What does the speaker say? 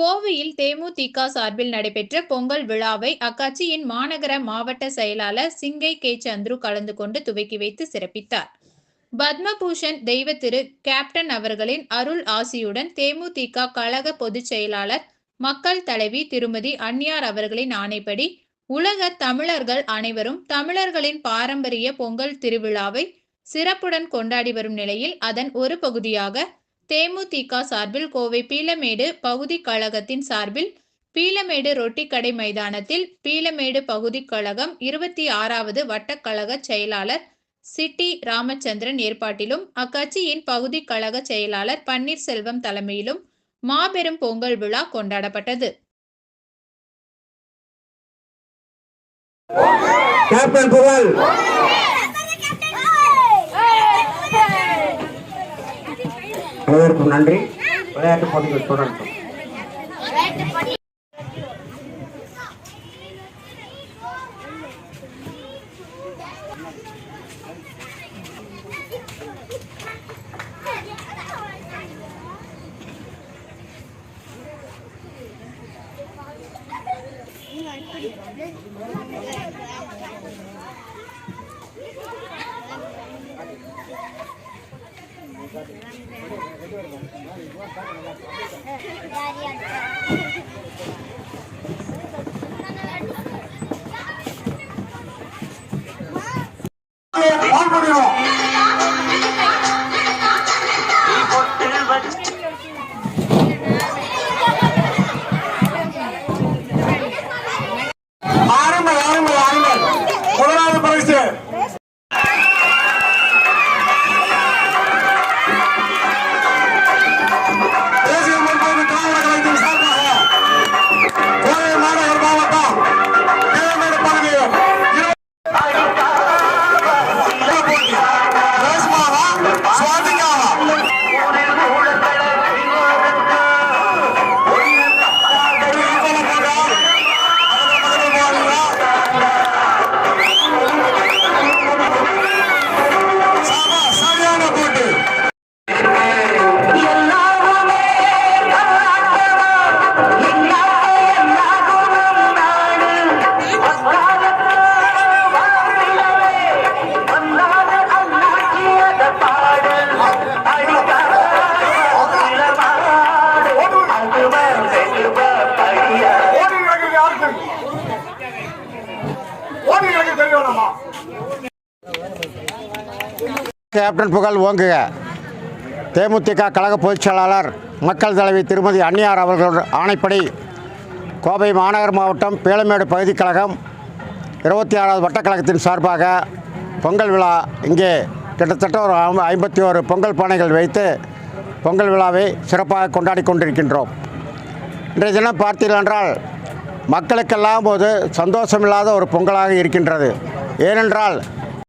கோவையில் தேமுதிக சார்பில் நடைபெற்ற பொங்கல் விழாவை அக்கட்சியின் மாநகர மாவட்ட செயலாளர் சிங்கை கே. சந்துரு கலந்து கொண்டு துவக்கி வைத்து சிறப்பித்தார். பத்மபூஷன் தெய்வ திரு கேப்டன் அவர்களின் அருள் ஆசியுடன் தேமுதிக கழக பொதுச் செயலாளர் மக்கள் தலைவி திருமதி அன்னியார் அவர்களின் ஆணைப்படி உலக தமிழர்கள் அனைவரும் தமிழர்களின் பாரம்பரிய பொங்கல் திருவிழாவை சிறப்புடன் கொண்டாடி வரும் நிலையில் அதன் ஒரு பகுதியாக தேமுதிக சார்பில் கோவை பீலமேடு பகுதி கழகத்தின் சார்பில் பீலமேடு ரொட்டிக்கடை மைதானத்தில் பீலமேடு பகுதி கழகம் இருபத்தி ஆறாவது வட்டக்கழக செயலாளர் சிட்டி ராமச்சந்திரன் ஏற்பாட்டிலும் அக்கட்சியின் பகுதி கழக செயலாளர் பன்னீர்செல்வம் தலைமையிலும் மாபெரும் பொங்கல் விழா கொண்டாடப்பட்டது. கேப்டன் புகழ். அனைவருக்கும் நன்றி விளையாட்டு போட்டிகள் தொடரட்டும் you. பண்ணிடுவோம் ஆரம்பம் கேப்டன் புகழ் ஓங்குக. தேமுதிக கழக பொதுச்செயலாளர் மக்கள் தலைவி திருமதி அன்னியார் அவர்களோட ஆணைப்படி கோவை மாநகர் மாவட்டம் பேலமேடு பகுதி கழகம் இருபத்தி ஆறாவது வட்டக்கழகத்தின் சார்பாக பொங்கல் விழா இங்கே கிட்டத்தட்ட ஒரு ஐம்பத்தி ஒரு பொங்கல் பானைகள் வைத்து பொங்கல் விழாவை சிறப்பாக கொண்டாடி கொண்டிருக்கின்றோம். இன்றைய தினம் பார்த்தீர்கள் என்றால் மக்களுக்கெல்லாம் போது சந்தோஷமில்லாத ஒரு பொங்கலாக இருக்கின்றது. ஏனென்றால்